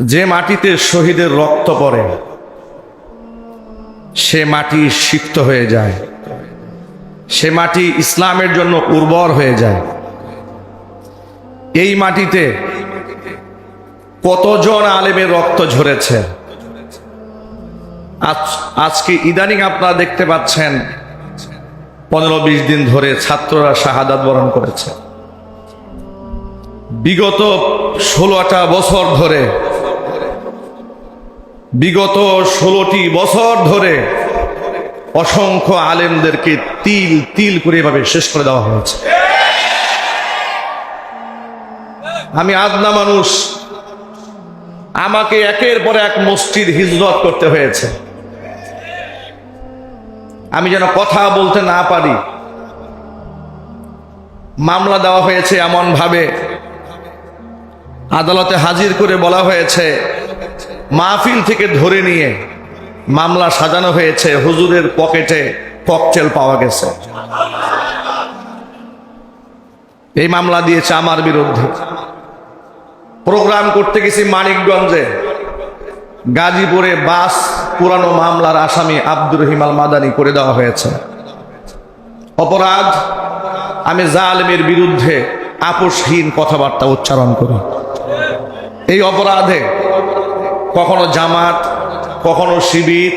যে মাটিতে শহীদের রক্ত পড়ে, সে মাটি সিক্ত হয়ে যায়। সে মাটি ইসলামের জন্য উর্বর হয়ে যায়। এই মাটিতে কতজন আলেমের রক্ত ঝরেছে? আজ, আজকে ইদানিং আপনারা দেখতে পাচ্ছেন পনেরো বিশ দিন ধরে ছাত্ররা শাহাদাত বরণ করেছে। বিগত ষোলোটা বছর ধরে বিগত ষোলোটি বছর ধরে অসংখ্য আলেমদেরকে তিল তিল করে এভাবে শেষ করে দেওয়া হয়েছে। আমি আদনা মানুষ, আমাকে একের পর এক মসজিদ হিজরত করতে হয়েছে। আমি যেন কথা বলতে না পারি। মামলা দেওয়া হয়েছে এমন ভাবে আদালতে হাজির করে বলা হয়েছে মাহফিল থেকে ধরে নিয়ে মামলা সাজানো হয়েছে, হুজুরের পকেটে ককটেল পাওয়া গেছে। এই মামলা দিয়েছে আমার বিরুদ্ধে। প্রোগ্রাম করতে গেছি মানিকগঞ্জে। গাজীপুরে বাস পুরানো মামলার আসামি আব্দুর রহিমাল মাদানি করে দেওয়া হয়েছে। অপরাধ, আমি জালেমের বিরুদ্ধে আপোষহীন কথাবার্তা উচ্চারণ করি। এই অপরাধে কখনো জামাত, কখনো শিবির,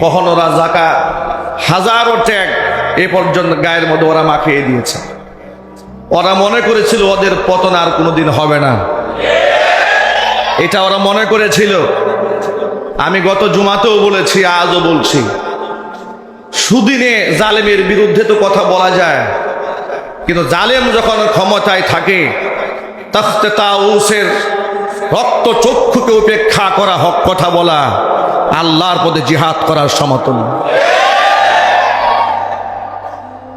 কখনো রাজাকা, হাজারো ট্যাগ এ পর্যন্ত গায়ের মধ্যে ওরা মাখিয়ে দিয়েছে। ওরা মনে করেছিল ওদের পতন আর কোনোদিন হবে না। এটা ওরা মনে করেছিল। আমি গত জুমাতেও বলেছি, আজও বলছি। সুদিনে জালেমের বিরুদ্ধে তো কথা বলা যায়। কিন্তু জালেম যখন ক্ষমতায় থাকে, তখতে তাউসের রক্ত চক্ষুকে উপেক্ষা করা হক কথা বলা, আল্লাহর পদে জিহাদ করার সমতুল্য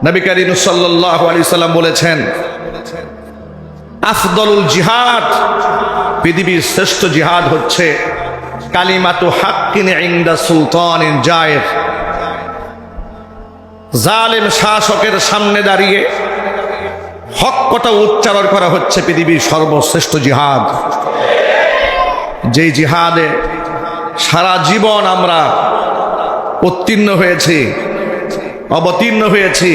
নবী করিম সাল্লাল্লাহু আলাইহি সাল্লাম বলেছেন, আফদলুল জিহাদ, পৃথিবীর শ্রেষ্ঠ জিহাদ হচ্ছে কালিমাতু হাক্কিন ইনদা সুলতানিন জায়ের। জালেম শাসকের সামনে দাঁড়িয়ে হক কথা উচ্চারণ করা হচ্ছে পৃথিবীর সর্বশ্রেষ্ঠ জিহাদ। যেই জিহাদে সারা জীবন আমরা উত্তীর্ণ হয়েছি, অবতীর্ণ হয়েছি,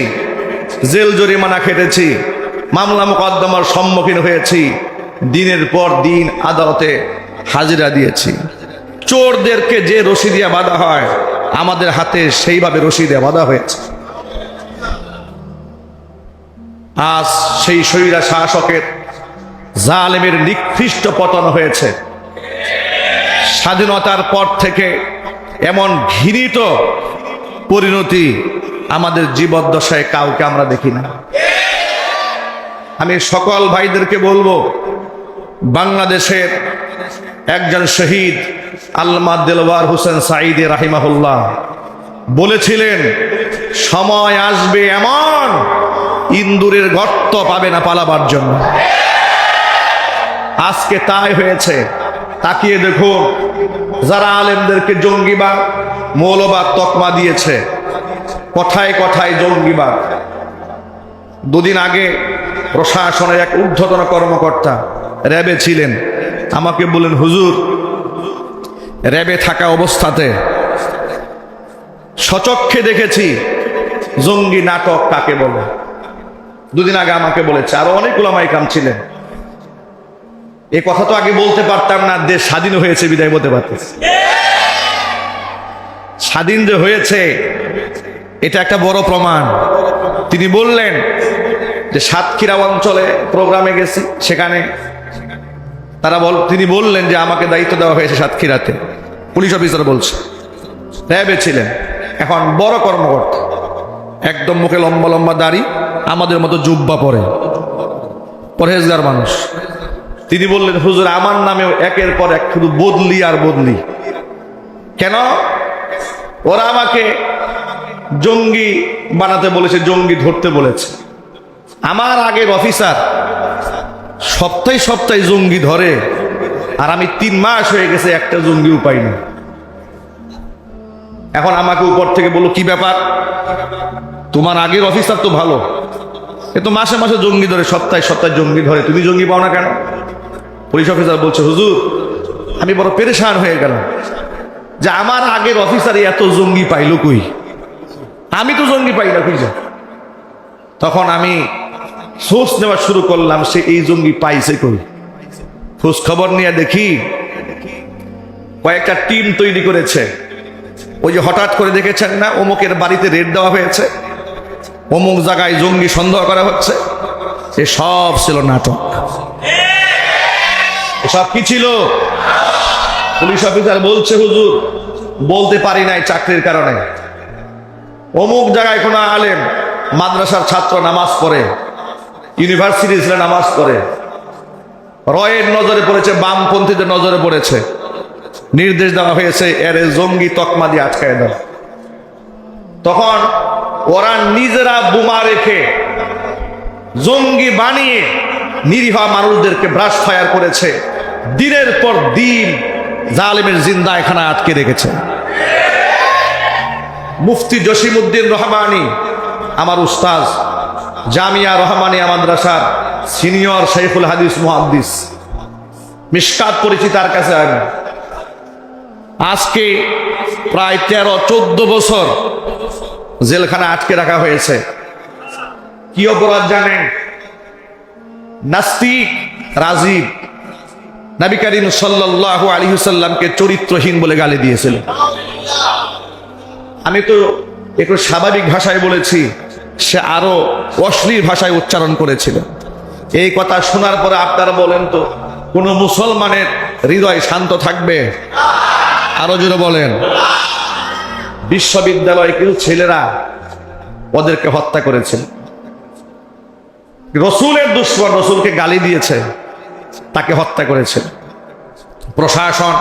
জেল জরিমানা খেটেছি, মামলা মোকদ্দমার সম্মুখীন হয়েছি, দিনের পর দিন আদালতে হাজিরা দিয়েছি। চোরদেরকে যে রশি দিয়ে বাঁধা হয়, আমাদের হাতে সেইভাবে রশি দিয়ে বাঁধা হয়েছে। আজ সেই শরীরা শাসকের জালেমের নিকৃষ্ট পতন হয়েছে। স্বাধীনতার পর থেকে এমন ঘৃণিত পরিণতি আমাদের জীবদ্দশায় কাউকে আমরা দেখি না। আমি সকল ভাইদেরকে বলব, বাংলাদেশের একজন শহীদ আল্লামা দেলওয়ার হোসেন সাইদে রাহিমাহুল্লাহ বলেছিলেন, সময় আসবে এমন ইন্দুরের গর্ত পাবে না পালাবার জন্য। আজকে তাই হয়েছে। তাকিয়ে দেখুন যারা আলেমদেরকে জঙ্গিবাদ মৌলবাদ তকমা দিয়েছে, কথায় কথায় জঙ্গিবাদ দুদিন আগে প্রশাসনের এক ঊর্ধ্বতন কর্মকর্তা র্যাবে ছিলেন, আমাকে বললেন, হুজুর, র্যাবে থাকা অবস্থাতে সচক্ষে দেখেছি জঙ্গি নাটক কাকে বলে? দুদিন আগে আমাকে বলেছে, আরও অনেক ওলামাই কাম ছিলেন। এ কথা তো আগে বলতে পারতাম না, দেশ স্বাধীন হয়েছে, বিদায় বলতে পারতেছি। স্বাধীন যে হয়েছে, এটা একটা বড় প্রমাণ। তিনি বললেন যে সাতক্ষীরা অঞ্চলে প্রোগ্রামে গেছি, সেখানে তারা বল তিনি বললেন যে আমাকে দায়িত্ব দেওয়া হয়েছে সাতক্ষীরাতে। পুলিশ অফিসার বলছে, র্যাবে ছিলেন, এখন বড় কর্মকর্তা। একদম মুখে লম্বা লম্বা দাড়ি, আমাদের মতো জুব্বা পরে। পরহেজগার মানুষ। তিনি বললেন, হুজুর, আমার নামেও একের পর এক শুধু বদলি আর বদলি। কেন? ওরা আমাকে জঙ্গি বানাতে বলেছে, জঙ্গি ধরতে বলেছে। আমার আগের অফিসার সপ্তাহে সপ্তাহে জঙ্গি ধরে, আর আমি তিন মাস হয়ে গেছে একটা জঙ্গিও পাই না এখন আমাকে উপর থেকে বলো কি ব্যাপার? তোমার আগের অফিসার তো ভালো। এ তো মাসে মাসে জঙ্গি ধরে, সপ্তাহে সপ্তাহে জঙ্গি ধরে। তুমি জঙ্গি পাও না কেন? পুলিশ অফিসার বলছে, হুজুর, আমি বড় পেরেশান হয়ে গেলাম যে আমার আগের অফিসারে এত জঙ্গি পাইল কই? আমি তো জঙ্গি পাই না কই তখন আমি সোর্স নেওয়া শুরু করলাম, সে এই জঙ্গি পাইছে কই? খোঁজ খবর নিয়ে দেখি কয়েকটা টিম তৈরি করেছে। ওই যে হঠাৎ করে দেখেছেন না, অমুকের বাড়িতে রেড দেওয়া হয়েছে। অমুক জায়গায় জঙ্গি সন্দেহ করা হচ্ছে। এ সব ছিল নাটক। এসব কি ছিল। পুলিশ অফিসার বলছে, হুজুর, বলতে পারি নাই চাকরির কারণে। অমুক জায়গায় কোনো আলেম মাদ্রাসার ছাত্র নামাজ পড়ে, ইউনিভার্সিটি নামাজ পড়ে, রয়ের নজরে পড়েছে, বামপন্থীদের নজরে পড়েছে। নির্দেশ দেওয়া হয়েছে, এর জঙ্গি তকমা দিয়ে আটকায় দাও। তখন ওরা নিজেরা বোমা রেখে জঙ্গি বানিয়ে নিরীহ মানুষদেরকে ব্রাশ ফায়ার করেছে। দিনের পর দিন জালেমের জিন্দা এখানে আটকে রেখেছে। মুফতি জসিমউদ্দিন রহমানি, আমার উস্তাজ জামিয়া রহমানিয়া মাদ্রাসার সিনিয়র শেখুল হাদিস মুহাদ্দিস মিসকাত পড়েছি তার কাছে আমি। আজকে প্রায় তেরো, চোদ্দ বছর জেলখানা আটকে রাখা হয়েছে। কি অপরাধ জানেন? নাস্তিক, রাজীব নবী করিম সাল্লাল্লাহু আলাইহি সাল্লামকে চরিত্রহীন বলে গালি দিয়েছিল আমি তো একটু স্বাভাবিক ভাষায় বলেছি, সে আরও অশ্লীল ভাষায় উচ্চারণ করেছিল। এই কথা শোনার পরে আপনারা বলেন তো, কোন মুসলমানের হৃদয় শান্ত থাকবে? আরও জোরে বলেন। বিশ্ববিদ্যালয়ে কিছু ছেলেরা ওদেরকে হত্যা করেছে। রসুলের দুশ্মন রসুলকে গালি দিয়েছে। তাকে হত্যা করেছে। প্রশাসন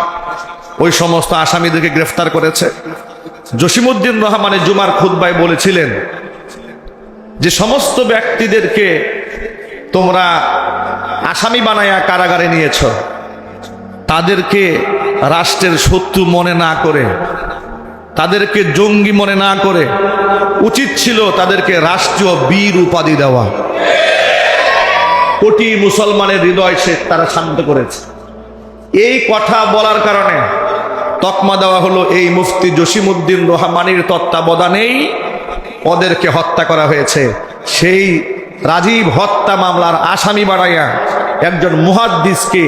ওই সমস্ত আসামিদেরকে গ্রেফতার করেছে। জসিমুদ্দিন রহমানের জুমার খুদ্বায় বলেছিলেন যে সমস্ত ব্যক্তিদেরকে তোমরা আসামি বানায়া কারাগারে নিয়েছ। তাদেরকে রাষ্ট্রের শত্রু মনে না করে, তাদেরকে জঙ্গি মনে না করে, উচিত ছিল তাদেরকে রাষ্ট্রীয় বীর উপাধি দেওয়া। কোটি মুসলমানের হৃদয় সে তারা শান্ত করেছে। এই কথা বলার কারণে তকমা দেওয়া হলো এই মুফতি জসিমুদ্দিন রহমানির তত্ত্বাবধানেই ওদেরকে হত্যা করা হয়েছে। সেই রাজীব হত্যা মামলার আসামি বাড়াইয়া একজন মুহাদ্দিসকে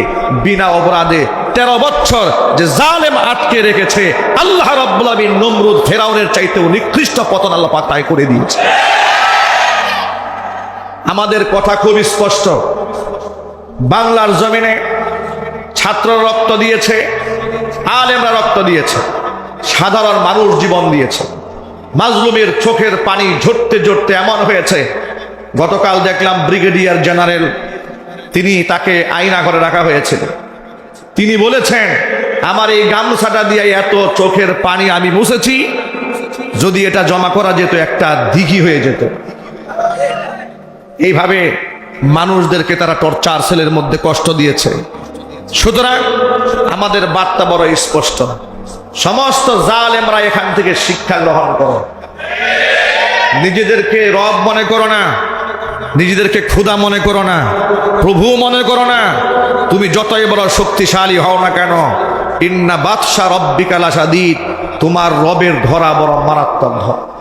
বিনা অপরাধে তেরো বছর যে জালেম আটকে রেখেছে, আল্লাহ রব্বুল আমিন নমরুদ ফেরাউনের চাইতেও নিকৃষ্ট পতন আল্লাহ তাই করে দিয়েছে। আমাদের কথা খুব স্পষ্ট। বাংলার জমিনে ছাত্র রক্ত দিয়েছে, আলেমরা রক্ত দিয়েছে, সাধারণ মানুষ জীবন দিয়েছে। মাজলুমের চোখের পানি ঝরতে ঝরতে এমন হয়েছে, গতকাল দেখলাম ব্রিগেডিয়ার জেনারেল, তিনি তাকে আইনা করে রাখা হয়েছিল। তিনি বলেছেন, আমার এই গামছাটা দিয়ে এত চোখের পানি আমি মুছেছি, যদি এটা জমা করা যেত একটা দিঘি হয়ে যেত। এইভাবে মানুষদেরকে তারা টর্চার সেলের মধ্যে কষ্ট দিয়েছে। সুতরাং আমাদের বার্তা বড় স্পষ্ট। সমস্ত জাল জালেমরা এখান থেকে শিক্ষা গ্রহণ করো। নিজেদেরকে রব মনে করো না, নিজেদেরকে ক্ষুধা মনে করো না, প্রভু মনে করো না, তুমি যতই বড় শক্তিশালী হও না কেন, ইন্না বাদশা রব্বিকালা সাদিদ তোমার রবের ধরা বড় মারাত্মক ধরা।